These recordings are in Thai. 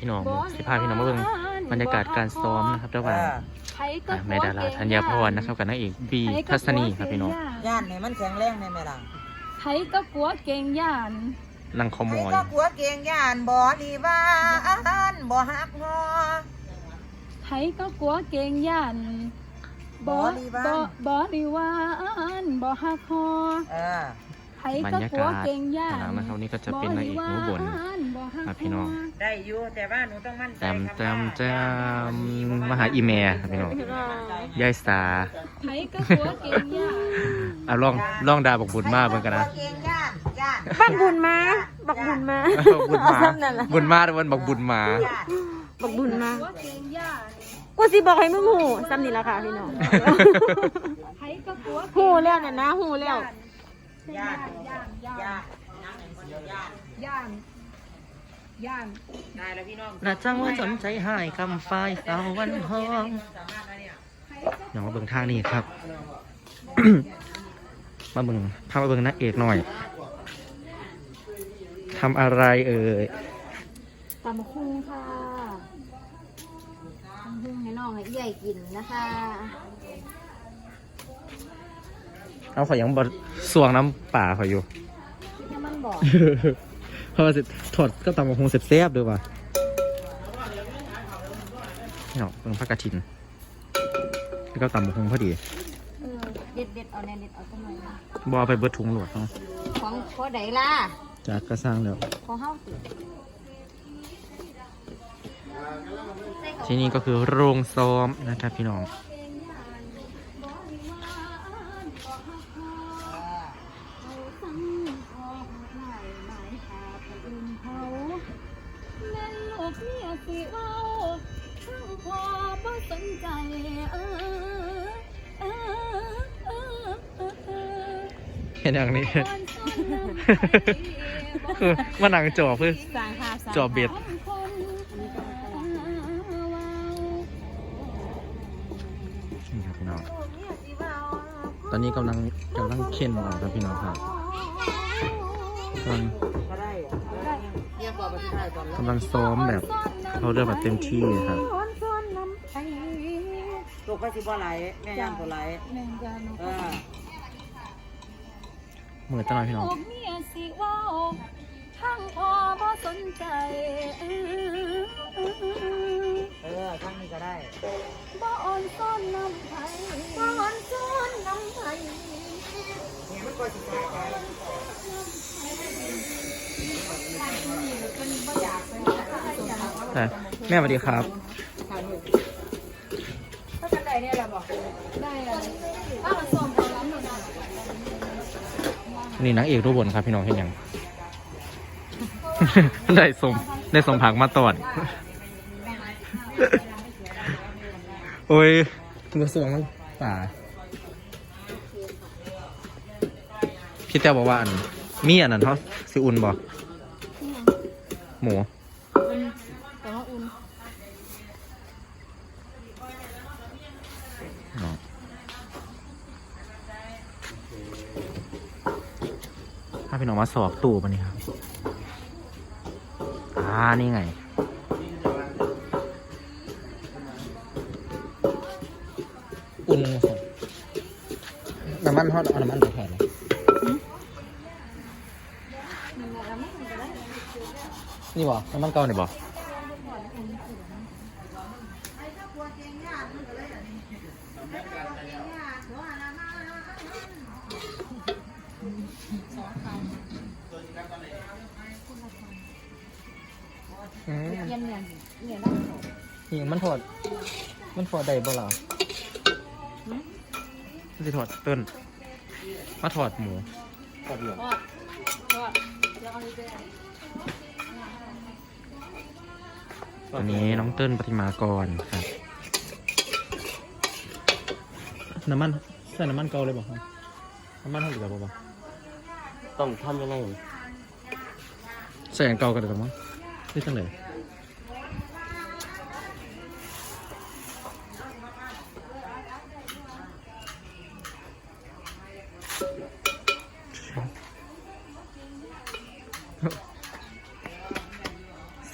พี่น้องสิพาพี่น้องมาเบิ่งบรรยากาศการซ้อมนะครับระหว่างไผก็อะแม่ดาราธัญญาพรนะครับกับนางเอกบีทัศนีครับพี่น้องย่านให้มันแข็งแรงในแม่ล่ะไผก็กลัวเก่งย่านนั่งขโมไอ้ยก็กลัวเก่งย่านบ่ดีบ้านบ่ฮักฮอไผก็กลัวเก่งย่านบ่ดีบ้านบ่บ่ดีหวานบ่ฮักคอเออ ไผบรก็รยากลัวาศเก่งย่านข้างหลังนะครับนี่ก็จะเป็นนางเอกหนูบนครับพี่น้องได้อยู่แต่ว่าหนูต้องมั่นใจแจมคำแจมว่าแจมมาหาอีเมลครับพี่น้องยายสาไผก็กลัวเก่งย่านเอาลองลองดาบอกบุญมาเบิ่งกันนะไอ้ก็กลัวเก่งย่านย่านบักบุญมาบักบุญมาบุญมาเอาซ้ำนั่นล่ะบุญมาทุกคนบอกบุญมาย่านบักบุญมากลัวเก่งย่านกูสิบอกให้มึงหูซ้ำนี่ละค่ะพี่น้องไผก็กลัวหูแล้วน่ะนะหูแล้ว ย่านย่านย่านย่านนั่งเห็นคนย่านย่านย่านได้แล้วพี่น้องน่าจังว่าสนใจหายคำฝ้ายสาววันห้องสามารถนะเนี่ยเดี๋ยวมาเบิ่งทางนี้ครับ มาเบิ่งพามาเบิ่งนักเอกหน่อยทำอะไรเอ่ยตำคุ้งค่ะตำคุ้งให้น้องให้ใหญ่กินนะคะ เอาขอยยังบดสวงน้ำป่าขอยอยู่ ถ้ามันบอกเพราะว่าสิถอดก็ตำบักคงเสียบๆด้วยว่ะเนาะเบิ่งผักกระถินแล้วก็ตำบักคงพอดี เออเด็ดเด็ดๆเอาแน่เด็ดเอาสักหน่อยนะบเอาไปเบิดถุงหลวดเนาะของขอใดล่ะจากกระสร้างแล้ว ของเฮาสิที่นี่ก็คือโรงซ้อมนะครับพี่น้อง สิเว้าทั้งพอบ่สนใจเออเออเออเออเออเห็นอย่างนี้ก่อนสอนน้ำใจบ่คือมานั่งจอเพื่อสร้างภาพสร้างจอเบ็ดคนเว้านี่ครับพี่น้อง ตอนนี้กำลังกำลังเค้นออกครับพี่น้องครับกำลัง กว่าประเทศไทยก่อนแล้วกำลังซ้อมแบบเขาเรียกแบบเต็มที่เลยครับตกไปสิบ่ไหลแม่ย่านตัวไหลแม่ยาน้องเออเหมือนตลอดพี่น้องลูกเมียสิเว้าทั้งพ่อบ่สนใจเออเออเออเออข้างนี้ก็ได้บ่อ่อนซ้อนน้ำไผบ่อ่อนซ้อนน้ำไผเนี่ยมันก็สิได้ใจ แต่แม่สวัสดีครับได้อะถ้ามันส่งไปแล้วมันอะนี่นางเอกรูปบนครับพี่น้องเห็นยัง ได้สมได้สมผักมาตอด โอ้ยกระทรวงป่าพี่แต้วบอกว่าอันมีอันนั้นเขาสิอุ่นบ่ หมูแต่ว่าอุ่นเนาะถ้าพี่น้องมาสอบตู้ปะนี่ครับ อ่า นี่ไง อุ่นครับน้ำมันทอดเอาน้ำมันไปแทนเลย นี่บ่น้ำมันเก่านี่บ่อืมเย็นเนี่ยเนี่ยนะนี่มันถอด มันถอดได้บ่ล่ะมันจะถอดเต้นมาถอดหมูถอดเหลืองว่าว่าแล้วเอาไป ตัวนี้น้องเติ้ลปฏิมากรครับ น้ำมันใส่น้ำมันเกาเลยบอกครับน้ำมันเท่าไหร่บอกป่ะต้องทำยังไงใส่อันเกากันเลยมั้งนี่จังเลย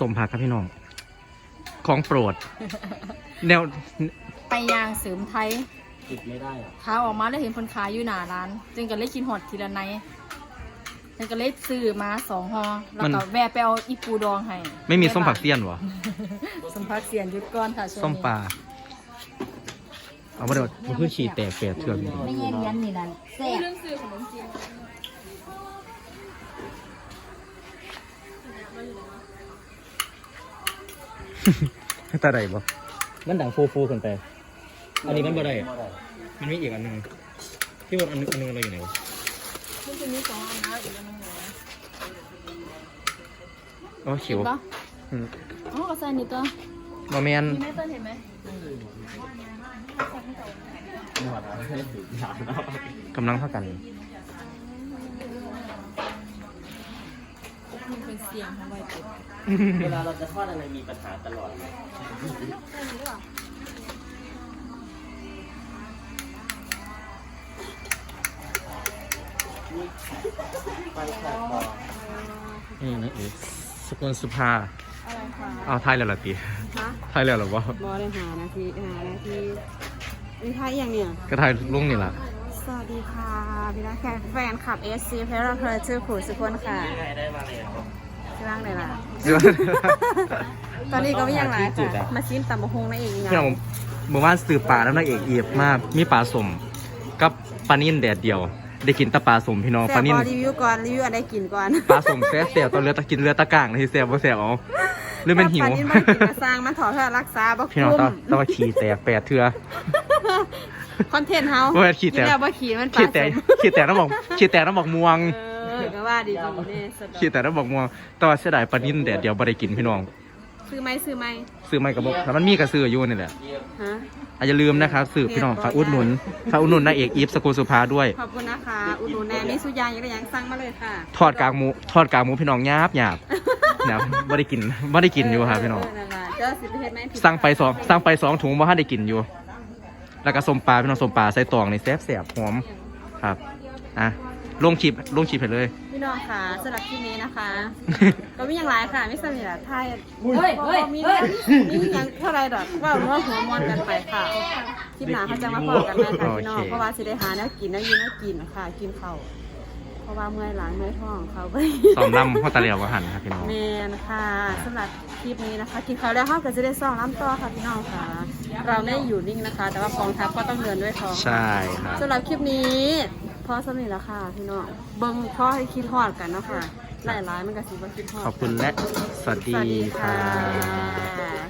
สมผักครับพี่น้อง ของโปรด แนวไปยางเสริมไทยติดไม่ได้อะขาออกมาแล้วเห็นคนขายอยู่หน้าร้าน จึงก็เลยกินหอดทีละไนจึงก็เลยซื้อมาสองห่อแล้วก็แวะไปเอาอีปูดองให้ไม่มีส้มผักเสี้ยนวะส้มผักเสียนหยุดก่อนค่ะช่วงนี้ส้มปลาเอามาเดี๋ยวมันคือฉี่แตกแปดเถื่อนไม่แย่เลี้ยนนี่นั่นแซ่บเรื่องซื้อขนมจีน ตาใดบ่มันดังฟูฟูขึ้นไป อันนี้มันบ่ได้อะไม่ได้มันมีอีกอันหนึงที่ว่าอันหนึงอันหนึงอะไรอยู่ไหนวะมันจะมีสองอันนะอีกอันหนึงเหรออ๋อเขียวเห็นปะอืมอ๋อกระใส่นี่ตัวบ่แมนมีไหมเต้นเห็นไหมหมดแล้วไม่ถึงยาวแล้วกำลังเท่ากัน มันเป็นเสียงของใบเตยเวลาเราจะทอดอะไรมีปัญหาตลอดเลยไปแค่พอนี่นะเอกสกุลสุภาอะไรคะเอาไทยแล้วเหรอตีฮะไทยแล้วเหรอวะบอได้หานาทีหานาทีนี่ไทยอย่างเนี่ยก็ไทยลุงนี่ล่ะ สวัสดีค่ะพี่นักแข่แฟนคลับ SC เพลร์เพลร์ชื่อขู่สุคนค่ะยังไงได้มาแล้วชื่อร่างไหนล่ะ ตอนนี้ก็ไม่ยังไรจุดอะค่ะ มาชิมตำบะฮงนั่นเองไงพี่น้องเมื่อวานสื่อปลาแล้วนางเอกเอียบมาก มีปลาสมกับปลานิ่นแดดเดียว ได้กินแตะปลาสมพี่น้องแซ่ปลาบนิ่บนอรีวิวก่อน รีวิวอะไรกินก่อนปลาสมแซ่บแซ่บตอนเรือตะกินเรือตะกร้างเลยแซ่บบ่แซ่บเอาหรือเป็นหิวปลานิ่มมันกินมาสร้างมันถอดเพื่อรักษาบักพี่น้องคุ้มต้องต้องมาขี่แตกแปดเทือ คอนเทนต์เฮาว่าขี้แตกกินแล้วบ่ขี่มันปลาขี่แตกสมขี่แตกน้ำบอกขี่แตกน้ำบอกม่วง เออก็ว่าดีๆนี่สะดอกขี่แตกน้ำบอกม่วงแต่ว่าเสียดายปลานิ่นแดดเดียวบ่ได้กินพี่น้อง ซื้อไหมซื้อไหมซื้อไม่กระบอกแต่มันมีกระซื้ออยู่นี่แหละฮะ อาจจะอย่าลืมนะครับสื่อพี่น้องฝากอุดหนุนฝากอุดหนุนนางเอกอีฟสกุลสุภาด้วย ขอบคุณนะคะ อุดหนุนแนมีสุยางยังได้ยังสั่งมาเลยค่ะทอดกลางหมูทอดกลางหมูพี่น้องหยาบหยาบนะบ่ได้กินบ่ได้กินอยู่ครับพี่น้องเนั่นล่ะเจ้าสิไปเฮ็ดไหมผิดสั่งไปสองสั่งไปสองถุงบ่ทันได้กินอยู่ แล้วก็ส้มปลาพี่น้องส้มปลาใส่ตองนี่แซ่บแซ่บหอมครับอะลงคลิปลงคลิปให้เลย พี่น้องค่ะสำหรับคลิปนี้นะคะ ก็มีอย่างไรค่ะไม่สนิทละไทยเฮ้ยเฮ้ยมีเฮ้ยมีอย่างเท่าไรดอกว่าเรื่องหัวมอนกันไปค่ะคลิปหน้าเขาจะมาพอกันไหมค่ะพี่น้องโอเคเพราะว่าสิได้หาแนวกินแนวอยืนแนวกินค่ะ กินข้าวเพราะว่าเมื่อยหลังเมื่อยท้องเขาไปซ้อมลำพ่อตาเหลียวก็หันครับพี่น้องแมนค่ะสำหรับค ลิปนี้นะคะกินข้าวแล้วเขาก็จะได้ซ่องล้ำต่อค่ะพี่น้องค่ะ เราไม่ได้อยู่นิ่งนะคะ แต่ว่ากองทัพก็ต้องเดินด้วยท้องใช่ครับสำหรับคลิปนี้พอสำเร็จแล้วค่ะพี่น้องเบิ้งพ่อให้คิดฮอดกันเนาะค่ะหลายๆมันก็สิบ่คิดฮอดขอบคุณและสวัสสวัสดีดีคค่รับะ